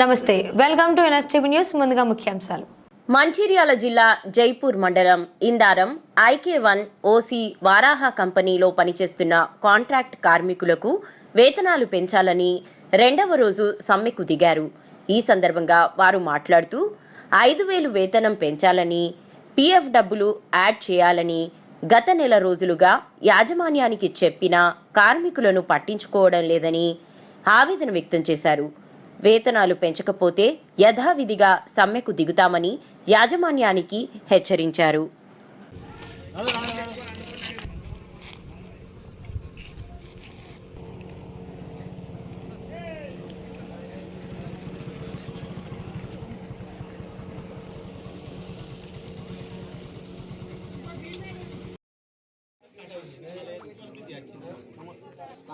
నమస్తే welcome to NSTV news ముందుగా ముఖ్యాంశాలు. మంచిర్యాల జిల్లా జైపూర్ మండలం Indaram IK one OC Varaha కంపెనీలో పనిచేస్తున్న కాంట్రాక్ట్ కార్మికులకు వేతనాలు పెంచాలని రెండవ రోజు సమ్మెకు దిగారు. ఈ సందర్భంగా వారు మాట్లాడుతూ ఐదు వేలు వేతనం పెంచాలని పీఎఫ్ డబ్బులు యాడ్ చేయాలని గత నెల రోజులుగా యాజమాన్యానికి చెప్పినా కార్మికులను పట్టించుకోవడం లేదని ఆవేదన వ్యక్తం చేశారు. వేతనాలు పెంచకపోతే యథావిధిగా సమ్మెకు దిగుతామని యాజమాన్యానికి హెచ్చరించారు.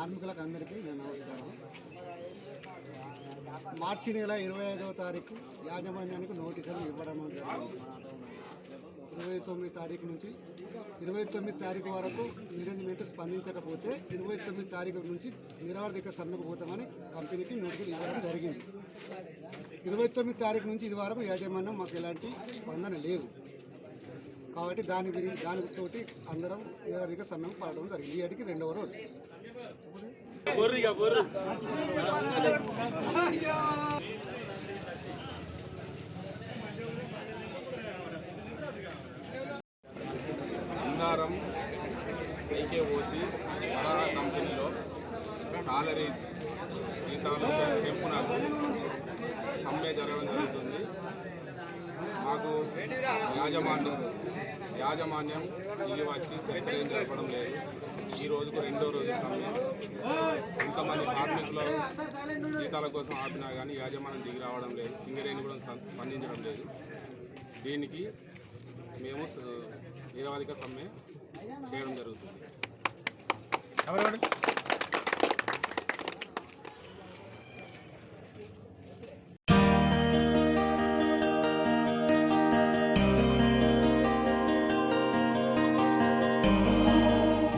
కార్మికులకు అందరికీ నేను నమస్కారం. మార్చి నెల ఇరవై ఐదవ తారీఖు యాజమాన్యానికి నోటీసులు ఇవ్వడం జరిగింది. ఇరవై తొమ్మిది తారీఖు నుంచి ఇరవై తొమ్మిది తారీఖు వరకు మేనేజ్మెంట్ స్పందించకపోతే ఇరవై తొమ్మిది తారీఖు నుంచి నిరవధిక సమ్మెకు పోతామని కంపెనీకి నోటీసులు ఇవ్వడం జరిగింది. ఇరవై తొమ్మిది తారీఖు నుంచి ఇది వరకు యాజమాన్యం మాకు ఎలాంటి స్పందన లేదు. కాబట్టి దాని గురించి దానితోటి అందరం నిరవధిక సమ్మెకు పడడం జరిగింది. ఈ అడిగి రెండవ రోజు. బంగారం ఐకేఓసి వరాహ కంపెనీలో సాలరీస్ జీతాలు పెంపునకు సమ్మె జరగడం జరుగుతుంది. మాకు యాజమాన్యం యాజమాన్యం దిగి వచ్చి చర్చలు జరపడం లేదు. ఈ రోజుకు రెండో రోజు సమయం ఇంతమంది కార్మికులు జీతాల కోసం ఆపినా కానీ యాజమాన్యం దిగి రావడం లేదు. సింగరేణి కూడా స్పందించడం లేదు. దీనికి మేము నిరవధిక సమ్మె చేయడం జరుగుతుంది.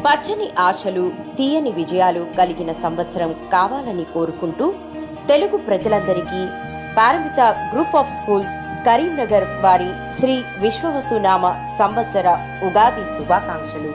పచ్చని ఆశలు తీయని విజయాలు కలిగిన సంవత్సరం కావాలని కోరుకుంటూ తెలుగు ప్రజలందరికీ Paramita group of schools Karimnagar వారి శ్రీ విశ్వవసునామ సంవత్సర ఉగాది శుభాకాంక్షలు.